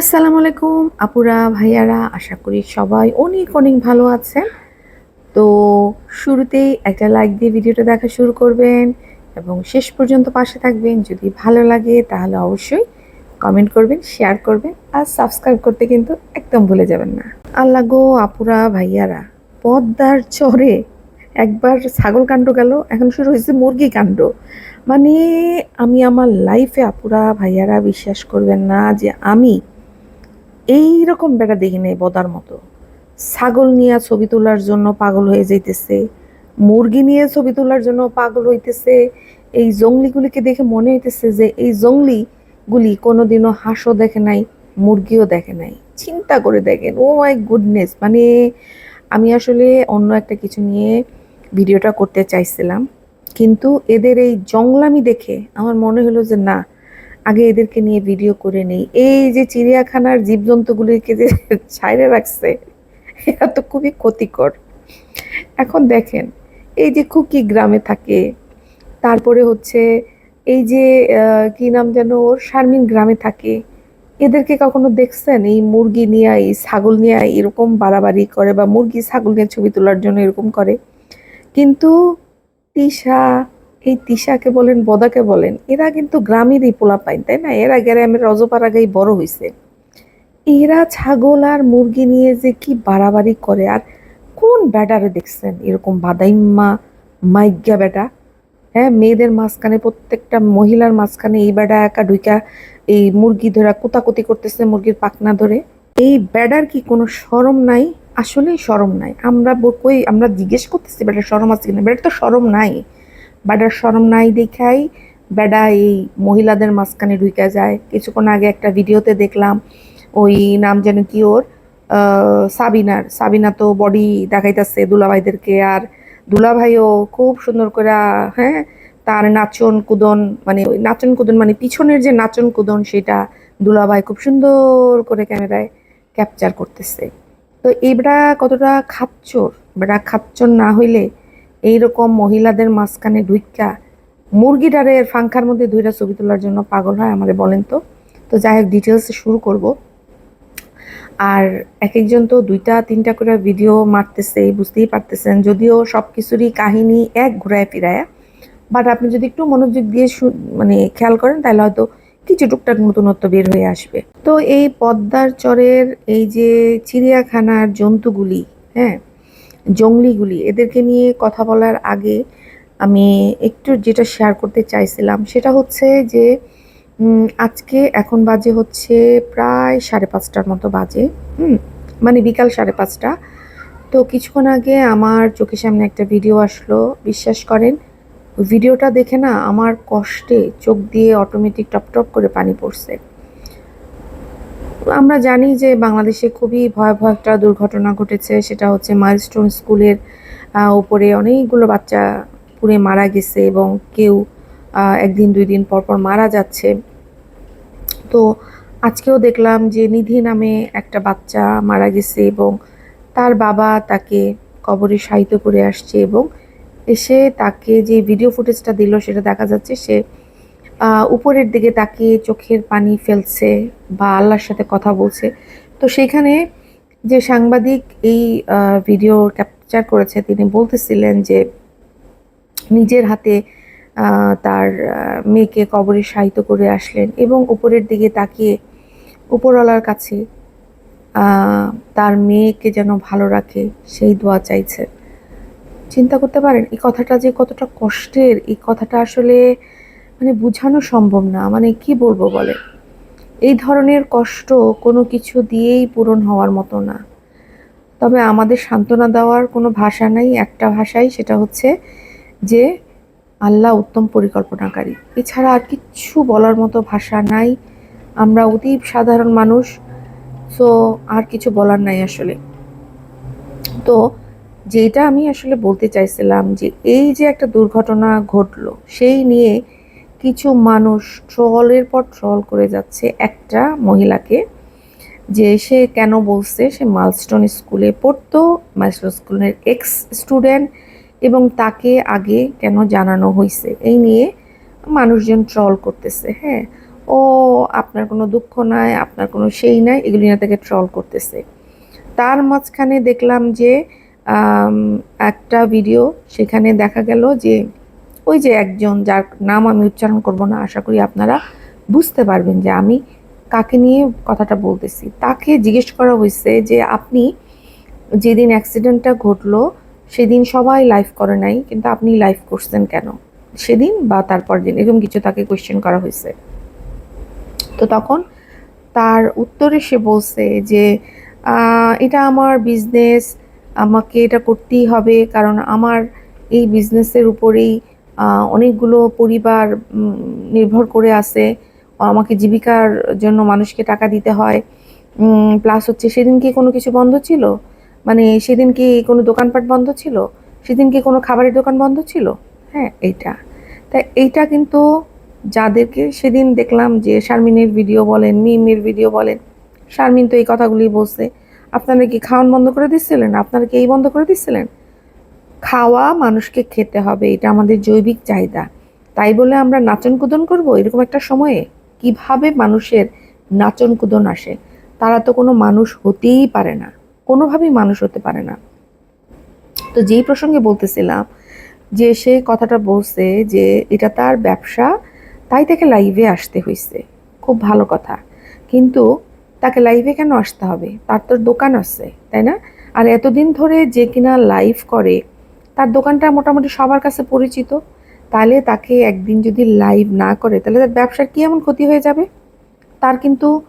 আসসালামু আলাইকুম, আপুরা, ভাইয়ারা, আশা করি সবাই অনেক অনেক ভালো আছেন। তো শুরুতেই একটা লাইক দিয়ে ভিডিওটা দেখা শুরু করবেন এবং শেষ পর্যন্ত পাশে থাকবেন। যদি ভালো লাগে তাহলে অবশ্যই কমেন্ট করবেন শেয়ার করবেন আর সাবস্ক্রাইব করতে কিন্তু একদম ভুলে যাবেন না। আল্লাহ গো, আপুরা, ভাইয়ারা, পদ্মার চরে একবার ছাগল কাণ্ড গেল, এখন শুরু হয়েছে মুরগি কাণ্ড। মানে আমি আমার লাইফে আপুরা, ভাইয়ারা বিশ্বাস করবেন না যে আমি এই রকম বেটা দেখি নাই বদার মতো। ছাগল নিয়ে ছবি তোলার জন্য পাগল হয়ে যাইতেছে, মুরগি নিয়ে ছবি তোলার জন্য পাগল হইতেছে, এই জঙ্গলিগুলিকে দেখে মনে হইতেছে যে এই জঙ্গলিগুলি কোনোদিনও হাঁসও দেখে নাই, মুরগিও দেখে নাই। চিন্তা করে দেখেন, ও মাই গুডনেস মানে আমি আসলে অন্য একটা কিছু নিয়ে ভিডিওটা করতে চাইছিলাম, কিন্তু এদের এই জংলামি দেখে আমার মনে হলো যে না আগে এদেরকে নিয়ে ভিডিও করে নেই। এই যে চিড়িয়াখানার জীবজন্তুগুলিকে যে ছাইরে রাখছে, এরা তো খুবই ক্ষতিকর। এখন দেখেন, এই যে খুকি গ্রামে থাকে, তারপরে হচ্ছে এই যে কি নাম যেন ওর, শারমিন গ্রামে থাকে, এদেরকে কখনো দেখছেন? এই মুরগি নিয়ে, এই ছাগল নিয়ে এরকম বাড়াবাড়ি করে বা মুরগি, ছাগল নিয়ে ছবি তোলার জন্য এরকম করে। কিন্তু তিশা এই তিশাকে বলেন, বদাকে বলেন, এরা কিন্তু গ্রামেরই পোলা পাইন তাই না? এরা গ্রামের রজপাড়াগাই বড় হইছে। এরা ছাগল আর মুরগি নিয়ে যে কি বাড়াবাড়ি করে, আর কোন ব্যাটারে দেখছেন? এরকম বাদাইম্মা মাইজ্ঞা বেটা হ্যাঁ? মেয়েদের মাঝখানে, প্রত্যেকটা মহিলার মাঝখানে এই বেটা একা ঢুইকা এই মুরগি ধরা, কুতাকুতি করতেছে মুরগির পাকনা ধরে। এই ব্যাডার কি কোনো শরম নাই? আসলেই শরম নাই। আমরা কই, আমরা জিজ্ঞেস করতেছি বেটার শরম আছে কিনা? বেটার তো শরম নাই। বেটার শরম নাই দেখাই, বেডা এই মহিলাদের মাঝখানে ঢুইকা যায়। কিছুক্ষণ আগে একটা ভিডিওতে দেখলাম, ওই নাম যেন কি ওর? সাবিনার। সাবিনা তো বডি দেখাইতেছে দুলাভাইদেরকে, আর দুলাভাইও খুব সুন্দর করে হ্যাঁ তার নাচন কুদন মানে ওই নাচন কুদন মানে পিছনের যে নাচন কুদন, সেটা দুলাভাই খুব সুন্দর করে ক্যামেরায় ক্যাপচার করতেছে। তো এইটা কতটা খাচ্চর? বেড়া খাচ্চর না হইলে এইরকম মহিলাদের মাঝখানে ঢুইকা মুরগিটারের ফাঙ্কার মধ্যে দুইটা ছবি তোলার জন্য পাগল হয় আমারে বলেন তো। তো যাই হোক ডিটেলসে শুরু করব। আর এক একজন তো দুইটা, তিনটা করে ভিডিও মারতেছে, বুঝতেই পারতেছেন। যদিও সব কিছুরই কাহিনী এক ঘুরায় ফিরায়। বাট আপনি যদি একটু মনোযোগ দিয়ে মানে খেয়াল করেন, তাহলে হয়তো কিছু টুকটাক নতুনত্ব বের হয়ে আসবে। তো এই পদ্মার চরের এই যে চিড়িয়াখানার জন্তুগুলি হ্যাঁ জঙ্গলিগুলি, এদেরকে নিয়ে কথা বলার আগে আমি একটু যেটা শেয়ার করতে চাইছিলাম সেটা হচ্ছে যে আজকে এখন বাজে হচ্ছে প্রায় সাড়ে পাঁচটার মতো বাজে, হুম মানে বিকাল সাড়ে পাঁচটা। তো কিছুক্ষণ আগে আমার চোখের সামনে একটা ভিডিও আসলো, বিশ্বাস করেন ভিডিওটা দেখে না আমার কষ্টে চোখ দিয়ে অটোমেটিক টপ টপ করে পানি পড়ছে। আমরা জানি যে বাংলাদেশে খুবই ভয়াবহ একটা দুর্ঘটনা ঘটেছে, সেটা হচ্ছে মাইলস্টোন স্কুলের উপরে অনেকগুলো বাচ্চা পুড়ে মারা গেছে এবং কেউ একদিন দুই দিন পর পর মারা যাচ্ছে। তো আজকেও দেখলাম যে নিধি নামে একটা বাচ্চা মারা গেছে এবং তার বাবা তাকে কবরে শায়িত করে আসছে এবং এসে তাকে যে ভিডিও ফুটেজটা দিল সেটা দেখা যাচ্ছে সে উপরের দিকে তাকিয়ে চোখের পানি ফেলছে বা আল্লাহর সাথে কথা বলছে। তো সেখানে যে সাংবাদিক এই ভিডিও ক্যাপচার করেছে, তিনি বলতেছিলেন যে নিজের হাতে তার মেয়েকে কবরে শায়িত করে আসলেন এবং উপরের দিকে তাকিয়ে উপরওয়ালার কাছে তার মেয়েকে যেন ভালো রাখে, সেই দোয়া চাইছে। চিন্তা করতে পারেন, এই কথাটা যে কতটা কষ্টের, এই কথাটা আসলে মানে বোঝানো সম্ভব না। মানে কি বলব বলে? এই ধরনের কষ্ট কোনো কিছু দিয়েই পূরণ হওয়ার মতো না। তবে আমাদের সান্ত্বনা দেওয়ার কোনো ভাষা নাই, একটা ভাষাই, সেটা হচ্ছে যে আল্লাহ উত্তম পরিকল্পনাকারী। এছাড়া আর কিচ্ছু বলার মতো ভাষা নাই। আমরা অতীব সাধারণ মানুষ সো আর কিছু বলার নাই আসলে। তো যেটা আমি আসলে বলতে চাইছিলাম যে এই যে একটা দুর্ঘটনা ঘটলো, সেই নিয়ে কিছু মানুষ ট্রলের পর ট্রল করে যাচ্ছে একটা মহিলাকে, যে সে কেন বলছে, সে মাইলস্টোন স্কুলে পড়তো মাইলস্টোন স্কুলের এক্স স্টুডেন্ট এবং তাকে আগে কেন জানানো হয়েছে এই নিয়ে মানুষজন ট্রল করতেছে হ্যাঁ? ও, আপনার কোনো দুঃখ নাই, আপনার কোনো সেই নাই, এগুলি না তাকে ট্রল করতেছে। তার মাঝখানে দেখলাম যে একটা ভিডিও সেখানে দেখা গেল যে ওই যে একজন যার নাম আমি উচ্চারণ করব না, আশা করি আপনারা বুঝতে পারবেন যে আমি কাকে নিয়ে কথাটা বলতেছি। তাকে জিজ্ঞেস করা হয়েছে যে আপনি যেদিন অ্যাক্সিডেন্টটা ঘটলো, সেদিন সবাই লাইভ করে নাই, কিন্তু আপনি লাইভ করছেন কেন? সেদিন বা তারপর দিন, এরকম কিছু তাকে কোয়েশ্চেন করা হয়েছে। তো তখন তার উত্তরে সে বলছে যে এটা আমার বিজনেস আমাকে এটা করতেই হবে, কারণ আমার এই বিজনেসের উপরেই অনেকগুলো পরিবার নির্ভর করে আছে। আমাকে জীবিকার জন্য মানুষকে টাকা দিতে হয়। প্লাস হচ্ছে সেদিন কি কোনো কিছু বন্ধ ছিল? মানে সেদিন কি কোনো দোকানপাট বন্ধ ছিল? সেদিন কি কোনো খাবারের দোকান বন্ধ ছিল? হ্যাঁ এইটা। তাই এইটা কিন্তু যাদেরকে সেদিন দেখলাম যে শারমিনের ভিডিও বলেন, মিমের ভিডিও বলেন, শারমিন তো এই কথাগুলি বলছে। আপনারা কি খাওয়ান বন্ধ করে দিচ্ছিলেন আপনারা কি এই বন্ধ করে দিচ্ছিলেন খাওয়া মানুষকে খেতে হবে, এটা আমাদের জৈবিক চাহিদা। তাই বলে আমরা নাচন কুদন করব? এরকম একটা সময়ে কীভাবে মানুষের নাচন কুদন আসে? তারা তো কোনো মানুষ হতেই পারে না, কোনোভাবেই মানুষ হতে পারে না। তো যেই প্রসঙ্গে বলতেছিলাম যে, সে কথাটা বলছে যে, এটা তার ব্যবসা, তাই তাকে লাইভে আসতে হয়েছে খুব ভালো কথা। কিন্তু তাকে লাইভে কেন আসতে হবে? তার তো দোকান আছে, তাই না? আর এতদিন ধরে যে কিনা লাইভ করে তার দোকানটা মোটামুটি সবার কাছে পরিচিত। তাহলে তাকে একদিন যদি লাইভ না করে, তাহলে তার ব্যবসার কী এমন ক্ষতি হয়ে যাবে? তার কিন্তু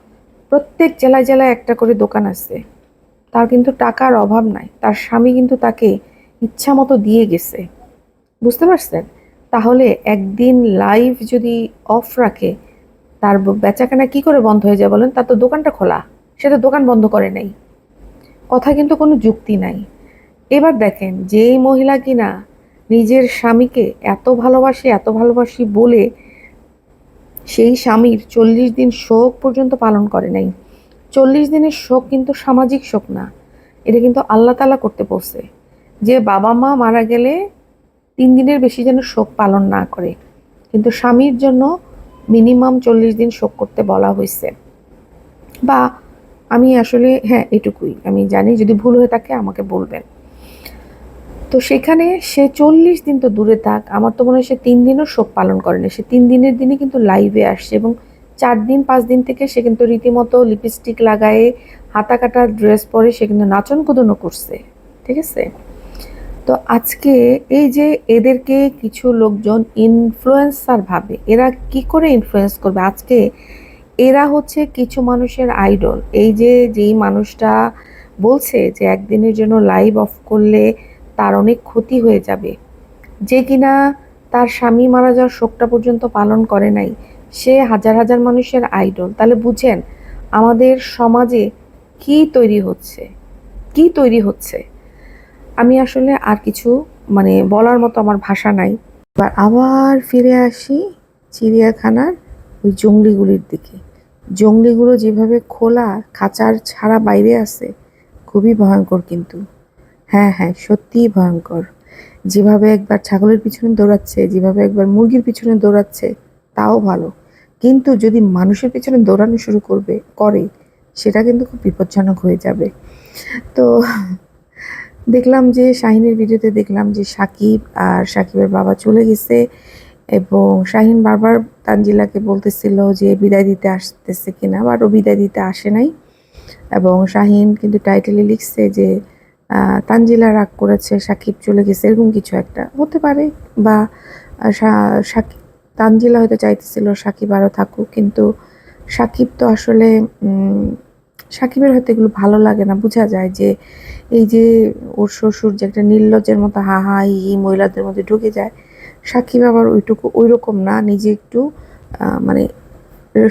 প্রত্যেক জেলায় জেলায় একটা করে দোকান আছে। তার কিন্তু টাকার অভাব নাই। তার স্বামী কিন্তু তাকে ইচ্ছা মতো দিয়ে গেছে। বুঝতে পারছেন? তাহলে একদিন লাইভ যদি অফ রাখে, তার বেচাকেনা কি করে বন্ধ হয়ে যায় বলেন? তার তো দোকানটা খোলা। সে তো দোকান বন্ধ করে নাই। কথা কিন্তু কোনো যুক্তি নাই। এবার দেখেন, যেই মহিলা কিনা নিজের স্বামীকে এত ভালোবাসি এত ভালোবাসি বলে সেই স্বামীর চল্লিশ দিন শোক পর্যন্ত পালন করে নাই। চল্লিশ দিনের শোক কিন্তু সামাজিক শোক না, এটা কিন্তু আল্লাহ তালা করতে বলছে যে বাবা মা মারা গেলে তিন দিনের বেশি যেন শোক পালন না করে। কিন্তু স্বামীর জন্য মিনিমাম চল্লিশ দিন শোক করতে বলা হয়েছে। বা আমি আসলে হ্যাঁ এটুকুই। আমি জানি যদি ভুল হয়ে থাকে আমাকে বলবেন। তো সেখানে সে চল্লিশ দিন তো দূরে থাক। আমার তো মনে হয় সে তিন দিনও শোক পালন করেনি। সে তিন দিনের দিনে কিন্তু লাইভে আসছে এবং চার দিন, পাঁচ দিন থেকে সে কিন্তু রীতিমতো লিপস্টিক লাগায়ে হাতা কাটা ড্রেস পরে সে কিন্তু নাচন কুদনও করছে। ঠিক আছে? তো আজকে এই যে এদেরকে কিছু লোকজন ইনফ্লুয়েন্সার ভাবে, এরা কি করে ইনফ্লুয়েন্স করবে? আজকে এরা হচ্ছে কিছু মানুষের আইডল এই যে যেই মানুষটা বলছে যে একদিনের জন্য লাইভ অফ করলে তার অনেক ক্ষতি হয়ে যাবে। যে কিনা তার স্বামী মারা যাওয়ার শোকটা পর্যন্ত পালন করে নাই। সে হাজার হাজার মানুষের আইডল। তাহলে বুঝেন, আমাদের সমাজে কি তৈরি হচ্ছে? কি তৈরি হচ্ছে? আমি আসলে আর কিছু মানে বলার মতো আমার ভাষা নাই। এবার আবার ফিরে আসি চিড়িয়াখানার ওই জঙ্গলিগুলির দিকে। জঙ্গলিগুলো যেভাবে খোলা, খাঁচার ছাড়া বাইরে আছে, খুবই ভয়ঙ্কর কিন্তু। হ্যাঁ হ্যাঁ সত্যিই ভয়ঙ্কর। যেভাবে একবার ছাগলের পিছনে দৌড়াচ্ছে, যেভাবে একবার মুরগির পিছনে দৌড়াচ্ছে, তাও ভালো। কিন্তু যদি মানুষের পিছনে দৌড়ানো শুরু করবে, করে, সেটা কিন্তু খুব বিপজ্জনক হয়ে যাবে। তো দেখলাম যে শাহিনের ভিডিওতে দেখলাম যে সাকিব আর সাকিবের বাবা চলে গেছে এবং শাহিন বারবার তানজিলাকে বলতেছিল যে বিদায় দিতে আসতেছে কিনা, বাট ও বিদায় দিতে আসে নাই। এবং শাহিন কিন্তু টাইটেলে লিখছে যে তানজিলা রাগ করেছে, সাকিব চলে গেছে, এরকম কিছু একটা। হতে পারে, বা সাকিব, তানজিলা হয়তো চাইতেছিল সাকিব আরও থাকুক, কিন্তু সাকিব তো আসলে সাকিবের হয়তো এগুলো ভালো লাগে না। বোঝা যায় যে, এই যে ওর শ্বশুর যে একটা নির্লজ্জের মতো হা হা ই মহিলাদের মধ্যে ঢুকে যায়, সাকিব আবার ওইটুকু ওই রকম না। নিজে একটু মানে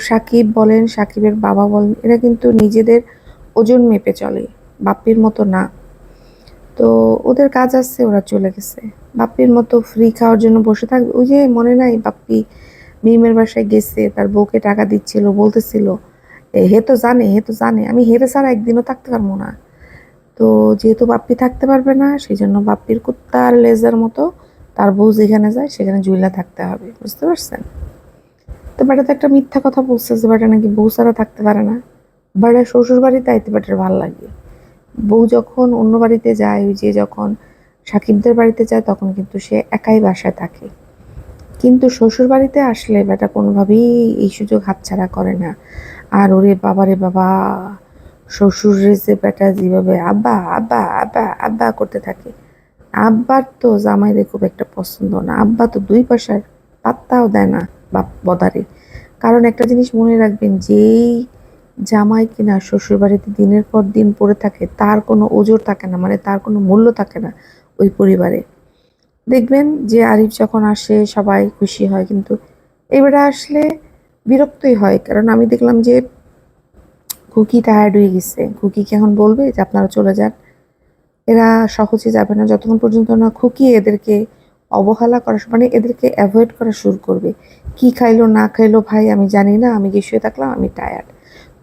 সাকিব বলেন, সাকিবের বাবা বলেন, এরা কিন্তু নিজেদের ওজন মেপে চলে। বাপ্পির মতো না। তো ওদের কাজ আছে, ওরা চলে গেছে। বাপ্পির মতো ফ্রি খাওয়ার জন্য বসে থাকবে ওই যে মনে নাই বাপ্পি মিমের বাসায় গেছে, তার বউকে টাকা দিচ্ছিল, বলতেছিল হে তো জানে, হে তো জানে, আমি হেরে ছাড়া একদিনও থাকতে পারব না। তো যেহেতু বাপ্পি থাকতে পারবে না সেই জন্য বাপ্পির কুত্তার লেজের মতো তার বউ যেখানে যায়, সেখানে জুইলা থাকতে হবে, বুঝতে পারছেন? তো বেটা একটা মিথ্যা কথা বলছে যে বেটা নাকি বউ ছাড়া থাকতে পারে না। বেটা শ্বশুর বাড়িতে আইতে বেটার ভালো লাগে। বউ যখন অন্য বাড়িতে যায়, ওই যে যখন সাকিবদের বাড়িতে যায়, তখন কিন্তু সে একাই বাসায় থাকে। কিন্তু শ্বশুর বাড়িতে আসলে বেটা কোনোভাবেই এই সুযোগ হাতছাড়া করে না। আর ওরে বাবারে বাবা শ্বশুরে যে বেটা যেভাবে আব্বা আব্বা আব্বা আব্বা করতে থাকে। আব্বার তো জামাইদের খুব একটা পছন্দ না। আব্বা তো দুই পাশার পাত্তাও দেয় না বাপ বদারে। কারণ একটা জিনিস মনে রাখবেন, যেই জামাই কিনা শ্বশুর বাড়িতে দিনের পর দিন পড়ে থাকে, তার কোনো ওজোর থাকে না মানে তার কোনো মূল্য থাকে না ওই পরিবারে। দেখবেন যে আরিফ যখন আসে, সবাই খুশি হয়, কিন্তু এবারে আসলে বিরক্তই হয়, কারণ আমি দেখলাম যে খুকি টায়ার্ড হয়ে গেছে। কুকিকে এখন বলবে যে, আপনারা চলে যান। এরা সহজে যাবে না, যতক্ষণ পর্যন্ত না খুকি এদেরকে অবহেলা করা মানে এদেরকে অ্যাভয়েড করা শুরু করবে। কি খাইলো, না খাইলো ভাই, আমি জানি না, আমি গিয়ে শুয়ে থাকলাম, আমি টায়ার্ড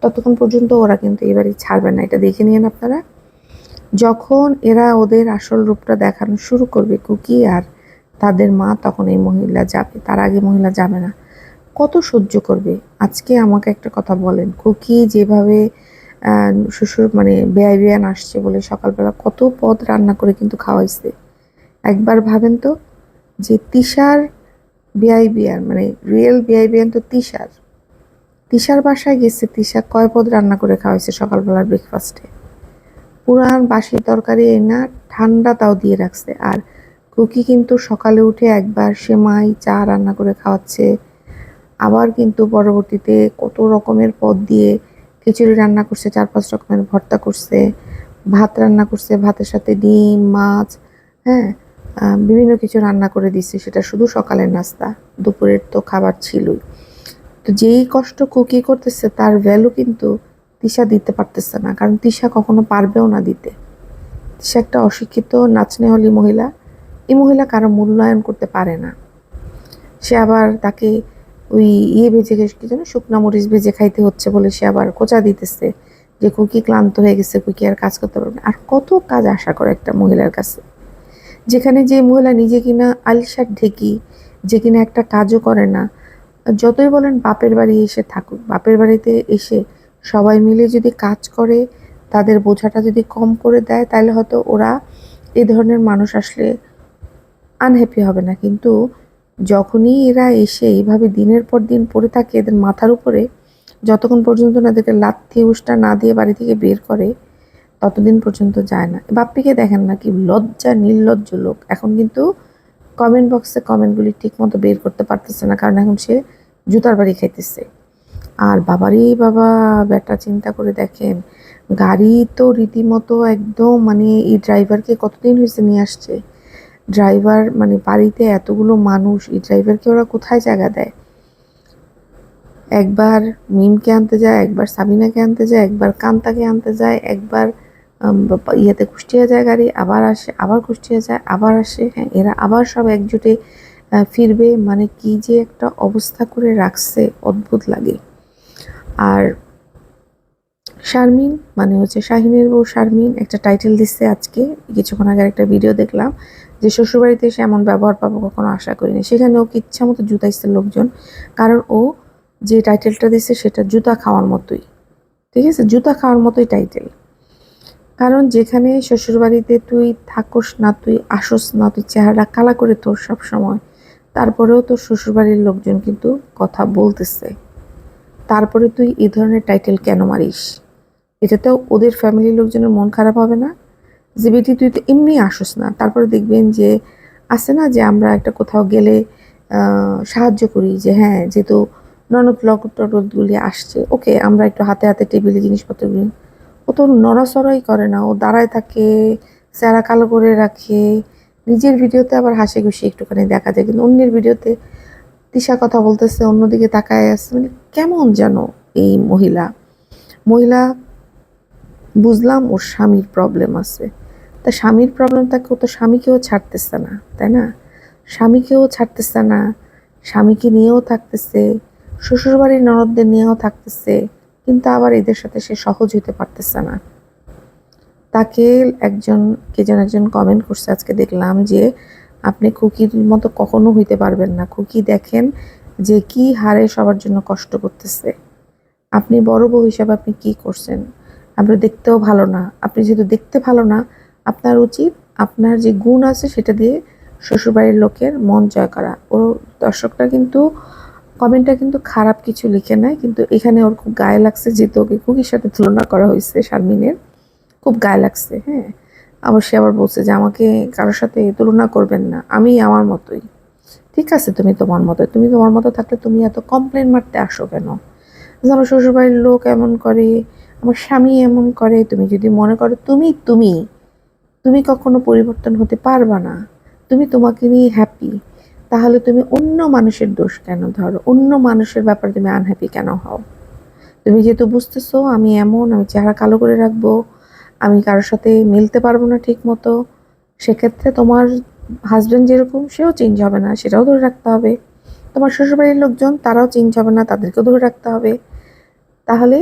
ততক্ষণ পর্যন্ত ওরা কিন্তু এবারে ছাড়বে না, এটা দেখে নিন আপনারা। যখন এরা ওদের আসল রূপটা দেখানো শুরু করবে কুকি আর তাদের মা, তখন এই মহিলা যাবে, তার আগে মহিলা যাবে না। কত সহ্য করবে? আজকে আমাকে একটা কথা বলেন, কুকি যেভাবে শ্বশুর মানে বেয়াই বিয়ান আসছে বলে সকালবেলা কত পদ রান্না করে কিন্তু খাওয়াইছে। একবার ভাবেন তো যে তিশার বেআই মানে রিয়েল বেআই তো তিশার। তিশার বাসায় গেছে, তিশা কয় পদ রান্না করে খাওয়াইছে সকালবেলার ব্রেকফাস্টে পুরান বাসি তরকারি এই না ঠান্ডা তাও দিয়ে রাখছে, আর কুকি কিন্তু সকালে উঠে একবার সেমাই, চা রান্না করে খাওয়াচ্ছে। আবার কিন্তু পরবর্তীতে কত রকমের পদ দিয়ে খিচুড়ি রান্না করছে, চার পাঁচ রকমের ভর্তা করছে, ভাত রান্না করছে, ভাতের সাথে ডিম, মাছ হ্যাঁ বিভিন্ন কিছু রান্না করে দিচ্ছে, সেটা শুধু সকালের নাস্তা, দুপুরের তো খাবার ছিলই। তো যেই কষ্ট কুকি করতেছে, তার ভ্যালু কিন্তু তিশা দিতে পারতেছে না। কারণ তিশা কখনো পারবেও না দিতে। তিশা একটা অশিক্ষিত নাচনে হলি মহিলা। এই মহিলা কারও মূল্যায়ন করতে পারে না। সে আবার তাকে ওই ইয়ে ভেজে কি যেন শুকনা মরিচ ভেজে খাইতে হচ্ছে বলে সে আবার কোচা দিতেছে যে কুকি ক্লান্ত হয়ে গেছে কুকি আর কাজ করতে পারবে না। আর কত কাজ আশা করে একটা মহিলার কাছে। যেখানে যে মহিলা নিজে কিনা আলিশার ঢেকি, যে কিনা একটা কাজও করে না যতই বলেন বাপের বাড়ি এসে থাকুক, বাপের বাড়িতে এসে সবাই মিলে যদি কাজ করে, তাদের বোঝাটা যদি কম করে দেয়, তাহলে হয়তো ওরা এ ধরনের মানুষ আসলে আনহ্যাপি হবে না। কিন্তু যখনই এরা এসে এইভাবে দিনের পর দিন পড়ে থাকে, এদের মাথার উপরে, যতক্ষণ পর্যন্ত না এদেরকে লাথি, উষ্টা না দিয়ে বাড়ি থেকে বের করে, ততদিন পর্যন্ত যায় না। বাপ্পিকে দেখেন না কি লজ্জা, নির্লজ্জ লোক। এখন কিন্তু কমেন্ট বক্সে কমেন্টগুলি ঠিক মতো বের করতে পারতেছে না, কারণ এখন সে জুতার বাড়ি খাইতেছে। আর বাবারই বাবা ব্যাটা চিন্তা করে দেখেন, গাড়ি তো রীতিমতো একদম মানে এই ড্রাইভারকে কতদিন হয়েছে নিয়ে আসছে? ড্রাইভার মানে বাড়িতে এতগুলো মানুষ, এই ড্রাইভারকে ওরা কোথায় জায়গা দেয়? একবার মিমকে আনতে যায়, একবার সাবিনাকে আনতে যায়, একবার কান্তাকে আনতে যায়, একবার ইয়েতে কুষ্টিয়া যায় গাড়ি, আবার আসে, আবার কুষ্টিয়া যায়, আবার আসে। হ্যাঁ এরা আবার সব একজোটে ফিরবে। মানে কি যে একটা অবস্থা করে রাখছে, অদ্ভুত লাগে। আর শারমিন মানে হচ্ছে শাহিনের বউ শারমিন একটা টাইটেল দিচ্ছে আজকে। কিছুক্ষণ আগে একটা ভিডিও দেখলাম যে শ্বশুরবাড়িতে এসে এমন ব্যবহার পাবো কখনো আশা করিনি। সেখানে ওকে ইচ্ছা মতো জুতা জুতাইছে লোকজন, কারণ ও যে টাইটেলটা দিচ্ছে সেটা জুতা খাওয়ার মতোই। ঠিক আছে? জুতা খাওয়ার মতোই টাইটেল কারণ যেখানে শ্বশুরবাড়িতে তুই থাকোস না, তুই আসোস না, তুই চেহারা কালা করে তোর সব সময় তারপরেও তোর শ্বশুরবাড়ির লোকজন কিন্তু কথা বলতেছে। তারপরে তুই এই ধরনের টাইটেল কেন মারিস? এটাতেও ওদের ফ্যামিলির লোকজনের মন খারাপ হবে না? যে বেটি, তুই তো এমনি আসোস না, তারপরে দেখবেন যে আছে না যে আমরা একটা কোথাও গেলে সাহায্য করি যে হ্যাঁ যেহেতু ননদ লক আসছে, ওকে আমরা একটু হাতে হাতে টেবিলে জিনিসপত্রগুলি ও তো নড়াচড়াই করে না, ও দাঁড়ায় থাকে, চেহারা কালো করে রাখে। নিজের ভিডিওতে আবার হাসি খুশি একটুখানি দেখা যায়, কিন্তু অন্যের ভিডিওতে তিশা কথা বলতেছে, অন্যদিকে তাকায় আছে মানে কেমন যেন এই মহিলা। মহিলা, বুঝলাম ওর স্বামীর প্রবলেম আছে। তা স্বামীর প্রবলেম তাকে ও তো স্বামীকেও ছাড়তেছে না, তাই না? স্বামীকেও ছাড়তেছে না, স্বামীকে নিয়েও থাকতেছে, শ্বশুরবাড়ির ননদদের নিয়েও থাকতেছে। কিন্তু আবার এদের সাথে সে সহজ হইতে পারতেছে না। তাকে একজন, কে যেন একজন কমেন্ট করছে, আজকে দেখলাম যে আপনি খুকির মতো কখনো হইতে পারবেন না। খুকি দেখেন যে কি হারে সবার জন্য কষ্ট করতেছে। আপনি বড় বউ হিসাবে আপনি কি করছেন? আপনার দেখতেও ভালো না। আপনি যেহেতু দেখতে ভালো না, আপনার উচিত আপনার যে গুণ আছে সেটা দিয়ে শ্বশুরবাড়ির লোকের মন জয় করা। ও দর্শকরা কিন্তু কমেন্টটা কিন্তু খারাপ কিছু লিখে নেয় কিন্তু এখানে ওর খুব গায়ে লাগছে যেহেতু ওকে কুকির সাথে তুলনা করা হয়েছে শারমিনের। খুব গায়ে লাগছে হ্যাঁ। আবার সে আবার বলছে যে আমাকে কারোর সাথে তুলনা করবেন না, আমি আমার মতোই। ঠিক আছে, তুমি তোমার মতো, তুমি তোমার মতো থাকলে তুমি এত কমপ্লেন মারতে আসো কেন? যে আমার শ্বশুরবাড়ির লোক এমন করে, আমার স্বামী এমন করে, তুমি যদি মনে করো তুমি তুমি তুমি কখনো পরিবর্তন হতে পারবা না, তুমি তোমাকে নিয়ে হ্যাপি তাহলে তুমি অন্য মানুষের দোষ কেন ধরো? অন্য মানুষের ব্যাপারে তুমি আনহ্যাপি কেন হও? তুমি যেহেতু বুঝতেছো, আমি এমন, আমি চেহারা কালো করে রাখব, আমি কারোর সাথে মিলতে পারব না ঠিক মতো সেক্ষেত্রে তোমার হাজব্যান্ড যেরকম, সেও চেঞ্জ হবে না, সেটাও ধরে রাখতে হবে। তোমার শ্বশুরবাড়ির লোকজন, তারাও চেঞ্জ হবে না, তাদেরকেও ধরে রাখতে হবে। তাহলে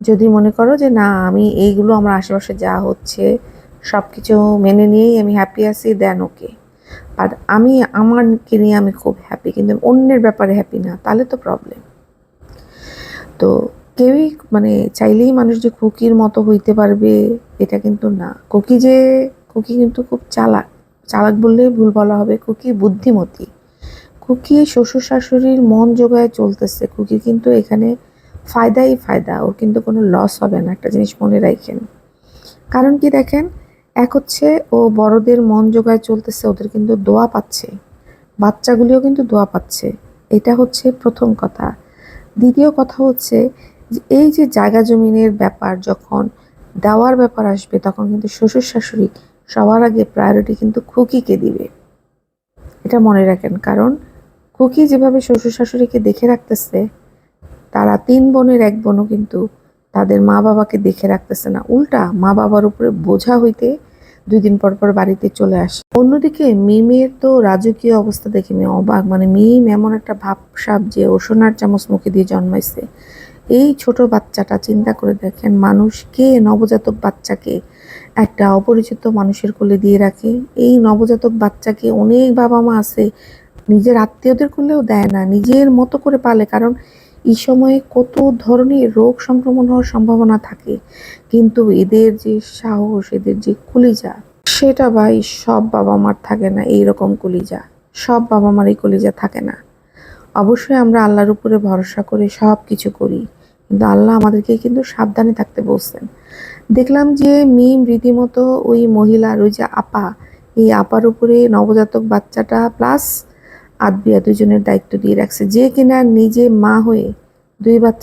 যদি মনে করো যে, না, আমি এইগুলো আমার আশেপাশে যা হচ্ছে সব কিছু মেনে নিয়েই আমি হ্যাপি আছি দেন ওকে আর আমি, আমারকে নিয়ে আমি খুব হ্যাপি কিন্তু অন্যের ব্যাপারে হ্যাপি না, তাহলে তো প্রবলেম তো কেউই মানে চাইলেই মানুষ যে কুকির মতো হইতে পারবে, এটা কিন্তু না। কুকি যে কুকি কিন্তু খুব চালাক। চালাক বললেই ভুল বলা হবে কুকি বুদ্ধিমতী। কুকি শ্বশুর শাশুড়ির মন জোগায় চলতেছে কুকি কিন্তু এখানে ফায়দাই ফায়দা, ওর কিন্তু কোনো লস হবে না, একটা জিনিস মনে রাখেন। কারণ কি দেখেন? এক হচ্ছে ও বড়দের মন জোগায় চলতেছে, ওদের কিন্তু দোয়া পাচ্ছে। বাচ্চাগুলিও কিন্তু দোয়া পাচ্ছে। এটা হচ্ছে প্রথম কথা। দ্বিতীয় কথা হচ্ছে এই যে জায়গা জমিনের ব্যাপার, যখন দেওয়ার ব্যাপার আসবে, তখন কিন্তু শ্বশুর শাশুড়ি সবার আগে প্রায়োরিটি কিন্তু খুকিকে দিবে। এটা মনে রাখেন। কারণ খুকি যেভাবে শ্বশুর শাশুড়িকে দেখে রাখতেছে, তারা তিন বোনের এক বোনও কিন্তু তাদের মা বাবাকে দেখে রাখতেছে না। উল্টা মা বাবার উপরে বোঝা হইতে দুই দিন পর পর বাড়িতে চলে আসে। অন্যদিকে মিমের তো রাজকীয় অবস্থা দেখে মেয়ে অবাক। মানে মিম এমন একটা ভাবসাব যে ও সোনার চামচ মুখে দিয়ে জন্মাইছে। এই ছোট বাচ্চাটা চিন্তা করে দেখেন মানুষ কে নবজাতক বাচ্চাকে একটা অপরিচিত মানুষের কোলে দিয়ে রাখে। এই নবজাতক বাচ্চাকে অনেক বাবা মা আছে, নিজের আত্মীয়দের কোলেও দেয় না, নিজের মতো করে পালে। কারণ এই সময়ে কত ধরনের রোগ সংক্রমণ হওয়ার সম্ভাবনা থাকে, কিন্তু এদের যে সাহস, এদের যে কলিজা, সেটা ভাই সব বাবা মার থাকে না এই রকম কলিজা। সব বাবা মারই কলিজা থাকে না। অবশ্যই আমরা আল্লাহর উপরে ভরসা করে সব কিছু করি, কিন্তু আল্লাহ আমাদেরকে কিন্তু সাবধানে থাকতে বলছেন। দেখলাম যে মিম রীতিমতো ওই মহিলার ওই যে আপা, এই আপার উপরে নবজাতক বাচ্চাটা প্লাস আদবিয়া দুজনের দায়িত্ব দিয়ে রাখছে। যে কিনা নিজে মা হয়ে দুই বাচ্চা